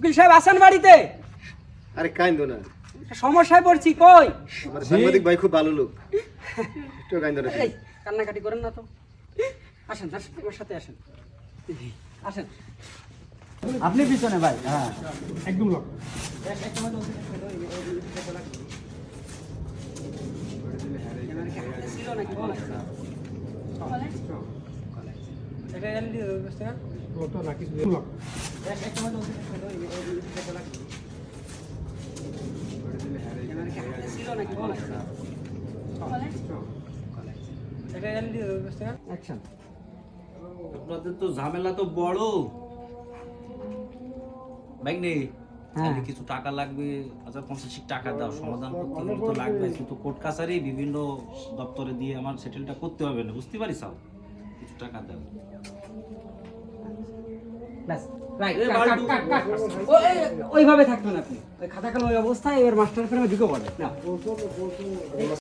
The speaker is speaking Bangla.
উকিল সাহেব আছেন বাড়িতে? আরে কাইন্দ না। সমস্যায় পড়ছি কই? আমার সাংবাদিক ভাই খুব ভালো লোক। একটু কাইন্দ না এই কান্নাকাটি করেন না তো। আসেন আসেন আমার সাথে আসেন। আসেন। আপনি পিছনে ভাই হ্যাঁ। একদম লোক। ছিল নাকি বলেন এটা দেবো ব্যবস্থা লোকটা না? কিছু লোক। আপনাদের তো ঝামেলা তো বড়। নেই হ্যাঁ। তাহলে কিছু টাকা লাগবে? হাজার পঞ্চাশ টাকা দাও সমাধান করতে গেলে তো লাগবে। কিন্তু কোর্ট কাছারি বিভিন্ন দপ্তরে দিয়ে আমার সেটেলটা করতে হবে না। বুঝতে পারিস কিছু টাকা দাও। ব্যাস। ওইভাবে থাকবেন আপনি। ওই খাতা কলম ওই অবস্থায় এবার মাস্টার ফ্রেমে ঢুকে পড়ে না